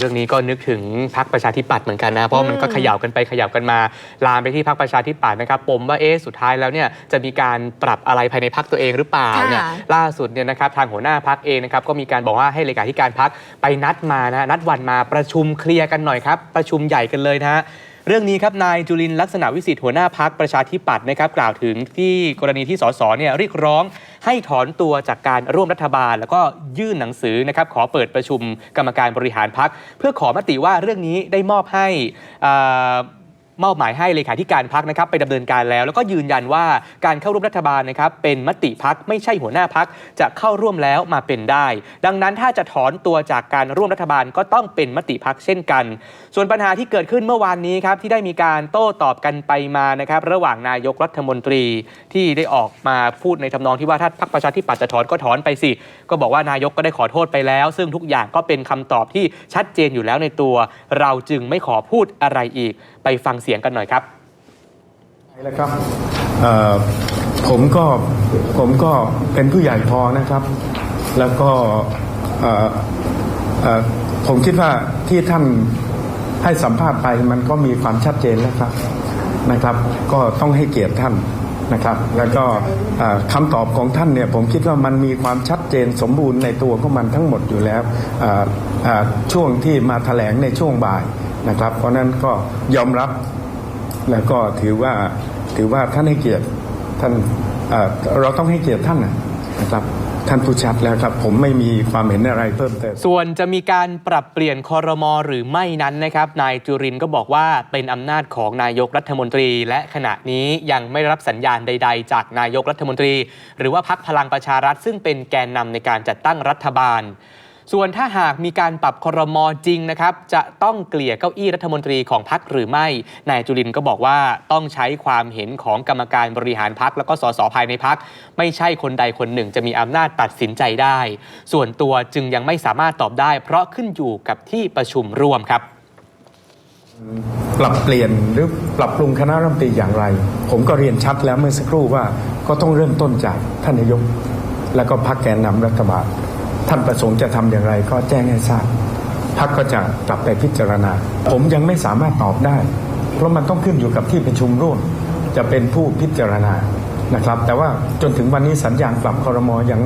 เรื่องนี้ก็นึกถึงพักประชาธิปัตย์เหมือนกันนะ เพราะมันก็เขย่ากันไปเขย่ากันมา ลามไปที่พักประชาธิปัตย์นะครับปมว่าเอ๊ะสุดท้ายแล้วเนี่ยจะมีการปรับอะไรภายในพักตัวเองหรือเปล่าค่ะเนี่ยล่าสุดเนี่ยนะครับทางหัวหน้าพักเองนะครับก็มีการบอกว่าให้เลขาธิการพักไปนัดมานะนัดวันมาประชุมเคลียร์กันหน่อยครับประชุมใหญ่กันเลยนะฮะเรื่องนี้ครับนายจุลินทร์ลักษณะวิสิทธิ์หัวหน้าพักประชาธิปัตย์นะครับกล่าวถึงที่กรณีที่สสเนี่ยเรียกร้อง ให้ถอนตัวจากการร่วมรัฐบาล แล้วก็ยื่นหนังสือนะครับขอเปิดประชุมกรรมการบริหารพักเพื่อขอมติว่าเรื่องนี้ได้มอบให้อ่า มอบหมายให้เลขาธิการพักนะครับไปดำเนินการแล้ว แล้วก็ยืนยันว่าการเข้าร่วมรัฐบาลนะครับเป็นมติพักไม่ใช่หัวหน้าพักจะเข้าร่วมแล้วมาเป็นได้ ดังนั้นถ้าจะถอนตัวจากการร่วมรัฐบาลก็ต้องเป็นมติพักเช่นกัน ส่วนปัญหาที่เกิดขึ้นเมื่อวานนี้ครับที่ได้มีการโต้ตอบกันไปมานะครับระหว่างนายกรัฐมนตรีที่ได้ออกมาพูดในทำนองที่ว่าถ้าพักประชาธิปัตย์จะถอนก็ถอนไปสิ ก็บอกว่านายกก็ได้ขอโทษไปแล้ว ซึ่งทุกอย่างก็เป็นคำตอบที่ชัดเจนอยู่แล้วในตัว เราจึงไม่ขอพูดอะไรอีก ไปฟังเสียงกันหน่อยครับแล้วครับผมก็ผมก็เป็นผู้ใหญ่พอนะครับ แล้วก็ผมคิดว่าที่ท่านให้สัมภาษณ์ไปมันก็มีความชัดเจนแล้วครับนะครับ ก็ต้องให้เกียรติท่านนะครับ แล้วก็คำตอบของท่านเนี่ยผมคิดว่ามันมีความชัด เจนสมบูรณ์ในตัวของมันทั้งหมดอยู่แล้วช่วงที่มาแถลงในช่วงบ่ายนะครับ เพราะนั้นก็ยอมรับแล้วก็ถือว่าถือว่าท่านให้เกียรติท่านเราต้องให้เกียรติท่านนะครับ ท่านผู้ชัดแล้วครับ ผมไม่มีความเห็นอะไรเพิ่มเติม ส่วนจะมีการปรับเปลี่ยนคอรมอหรือไม่นั้นนะครับ นายจุรินก็บอกว่าเป็นอำนาจของนายกรัฐมนตรี และขณะนี้ยังไม่รับสัญญาณใด ๆ จากนายกรัฐมนตรี หรือว่าพักพลังประชารัฐซึ่งเป็นแกนนำในการจัดตั้งรัฐบาล ส่วนถ้าหากมีการปรับคอรมอจริงนะครับ จะต้องเกลี่ยเก้าอี้รัฐมนตรีของพักหรือไม่ นายจุลินก็บอกว่าต้องใช้ความเห็นของกรรมการบริหารพักแล้วก็สสภายในพัก ไม่ใช่คนใดคนหนึ่งจะมีอำนาจตัดสินใจได้ ส่วนตัวจึงยังไม่สามารถตอบได้ เพราะขึ้นอยู่กับที่ประชุมร่วมครับปรับเปลี่ยนหรือปรับปรุงคณะรัฐมนตรีอย่างไร ผมก็เรียนชัดแล้วเมื่อสักครู่ว่าก็ต้องเริ่มต้นจากท่านนายก แล้วก็พรรคแกนนำรัฐบาล ท่านประสงค์จะทำอย่างไรก็แจ้งให้ทราบพรรคก็จะกลับไปพิจารณา ผมยังไม่สามารถตอบได้ เพราะมันต้องขึ้นอยู่กับที่ประชุมร่วม จะเป็นผู้พิจารณานะครับ แต่ว่าจนถึงวันนี้สัญญาณปรับคอรมอยัง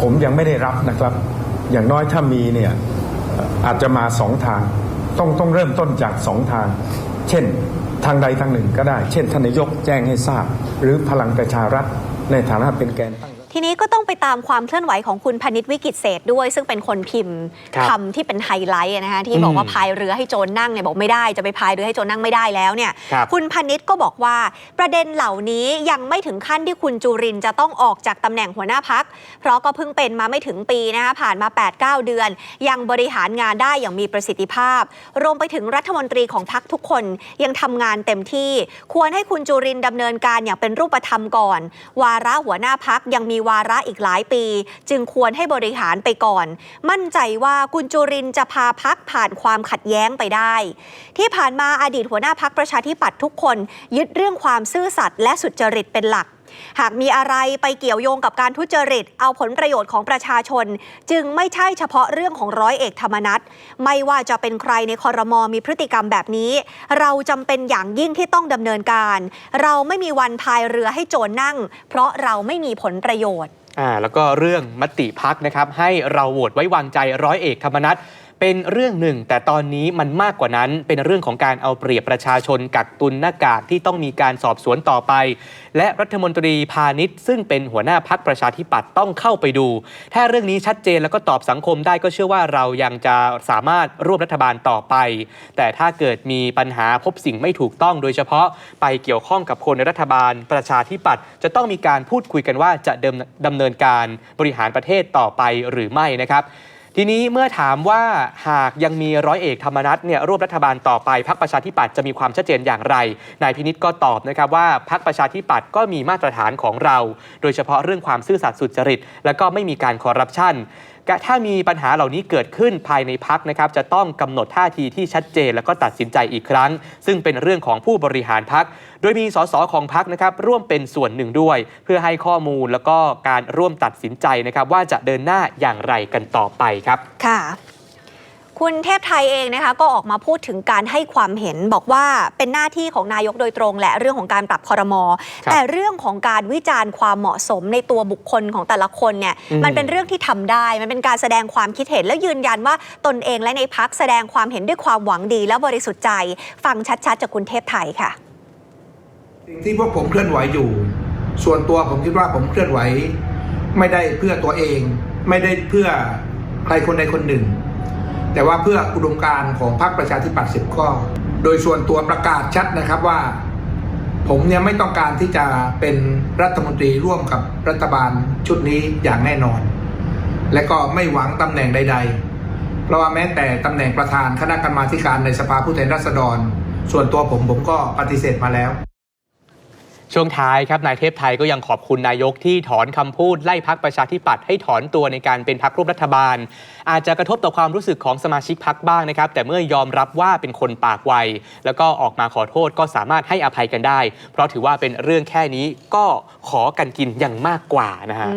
ผมยังไม่ได้รับนะครับ อย่างน้อยถ้ามีเนี่ยอาจจะมาสองทาง ต้องต้องเริ่มต้นจากสองทาง เช่นทางใดทางหนึ่งก็ได้ เช่นท่านนายกแจ้งให้ทราบ หรือพลังประชารัฐในฐานะเป็นแกนตั้งทีนี้ก็ ต้องไปตามความเคลื่อนไหวของคุณพนิษฐ์วิกิตเศษด้วย ซึ่งเป็นคนพิมพ์ครับคำที่เป็นไฮไลท์อะนะคะที่บอกว่าอืมพายเรือให้โจรนั่งเนี่ยบอกไม่ได้จะไปพายเรือให้โจรนั่งไม่ได้แล้วเนี่ยครับณพนิษฐ์ก็บอกว่าประเด็นเหล่านี้ยังไม่ถึงขั้นที่คุณจุรินทร์จะต้องออกจากตำแหน่งหัวหน้าพัก เพราะก็เพิ่งเป็นมาไม่ถึงปีนะคะผ่านมา 8-9 เดือน ยังบริหารงานได้อย่างมีประสิทธิภาพ รวมไปถึงรัฐมนตรีของพักทุกคนยังทำงานเต็มที่ ควรให้คุณจุรินทร์ดำเนินการอย่างเป็นรูปธรรมก่อน วาระหัวหน้าพักยังมีวาระอีกหลายปี จึงควรให้บริหารไปก่อน มั่นใจว่าคุณจุรินจะพาพักผ่านความขัดแย้งไปได้ ที่ผ่านมาอดีตหัวหน้าพักประชาธิปัตย์ทุกคน ยึดเรื่องความซื่อสัตย์และสุจริตเป็นหลักหากมีอะไรไปเกี่ยวโยงกับการทุจริต เอาผลประโยชน์ของประชาชน จึงไม่ใช่เฉพาะเรื่องของร้อยเอกธรรมนัฐไม่ว่าจะเป็นใครในคอรมอมีพฤติกรรมแบบนี้ เราจำเป็นอย่างยิ่งที่ต้องดำเนินการ เราไม่มีวันพายเรือให้โจรนั่ง เพราะเราไม่มีผลประโยชน์ อ่าแล้วก็เรื่องมติพักนะครับให้เราโหวตไว้วางใจร้อยเอกธรรมนัฐ เป็นเรื่องหนึ่ง แต่ตอนนี้มันมากกว่านั้นเป็นเรื่องของการเอาเปรียบประชาชนกักตุนหน้ากากที่ต้องมีการสอบสวนต่อไป และรัฐมนตรีพาณิชย์ ซึ่งเป็นหัวหน้าพักประชาธิปัตย์ต้องเข้าไปดู ถ้าเรื่องนี้ชัดเจนแล้วก็ตอบสังคมได้ก็เชื่อว่าเรายังจะสามารถร่วมรัฐบาลต่อไป แต่ถ้าเกิดมีปัญหาพบสิ่งไม่ถูกต้อง โดยเฉพาะไปเกี่ยวข้องกับคนในรัฐบาลประชาธิปัตย์จะต้องมีการพูดคุยกันว่าจะดำเนินการบริหารประเทศต่อไปหรือไม่นะครับ ทีนี้เมื่อถามว่าหากยังมีร้อยเอกธรรมนัฐเนี่ยร่วมรัฐบาลต่อไปพรรคประชาธิปัตย์จะมีความชัดเจนอย่างไรนายพินิษก็ตอบนะครับว่าพรรคประชาธิปัตย์ก็มีมาตรฐานของเรา โดยเฉพาะเรื่องความซื่อสัตย์สุจริต และก็ไม่มีการคอร์รัปชัน ถ้ามีปัญหาเหล่านี้เกิดขึ้นภายในพักนะครับจะต้องกำหนดท่าทีที่ชัดเจน แล้วก็ตัดสินใจอีกครั้ง ซึ่งเป็นเรื่องของผู้บริหารพัก โดยมีสสของพักนะครับร่วมเป็นส่วนหนึ่งด้วย เพื่อให้ข้อมูลแล้วก็การร่วมตัดสินใจนะครับว่าจะเดินหน้าอย่างไรกันต่อไปครับค่ะ คุณเทพไทยเองนะคะก็ออกมาพูดถึงการให้ความเห็นบอกว่าเป็นหน้าที่ของนายกโดยตรงแหละเรื่องของการปรับคอรมอครับแต่เรื่องของการวิจารณ์ความเหมาะสมในตัวบุคคลของแต่ละคนเนี่ยอืมมันเป็นเรื่องที่ทำได้ มันเป็นการแสดงความคิดเห็น และยืนยันว่าตนเองและในพักแสดงความเห็นด้วยความหวังดี และบริสุทธิ์ใจ ฟังชัดๆจากคุณเทพไทยค่ะสิ่งที่พวกผมเคลื่อนไหวอยู่ ส่วนตัวผมคิดว่าผมเคลื่อนไหว ไม่ได้เพื่อตัวเอง ไม่ได้เพื่อใครคนใดคนหนึ่ง แต่ว่าเพื่ออุดมการณ์ของพรรคประชาธิปัตย์สิบข้อ โดยส่วนตัวประกาศชัดนะครับว่า ผมเนี่ยไม่ต้องการที่จะเป็นรัฐมนตรีร่วมกับรัฐบาลชุดนี้อย่างแน่นอน และก็ไม่หวังตำแหน่งใด ๆ เพราะว่าแม้แต่ตำแหน่งประธานคณะกรรมาธิการในสภาผู้แทนราษฎร ส่วนตัวผมผมก็ปฏิเสธมาแล้ว ช่วงท้ายครับนายเทพไทยก็ยังขอบคุณนายกที่ถอนคำพูดไล่พักประชาธิปัตย์ให้ถอนตัวในการเป็นพักร่วมรัฐบาล อาจจะกระทบต่อความรู้สึกของสมาชิกพักบ้างนะครับ แต่เมื่อยอมรับว่าเป็นคนปากไว แล้วก็ออกมาขอโทษก็สามารถให้อภัยกันได้ เพราะถือว่าเป็นเรื่องแค่นี้ก็ขอกันกินอย่างมากกว่านะฮะ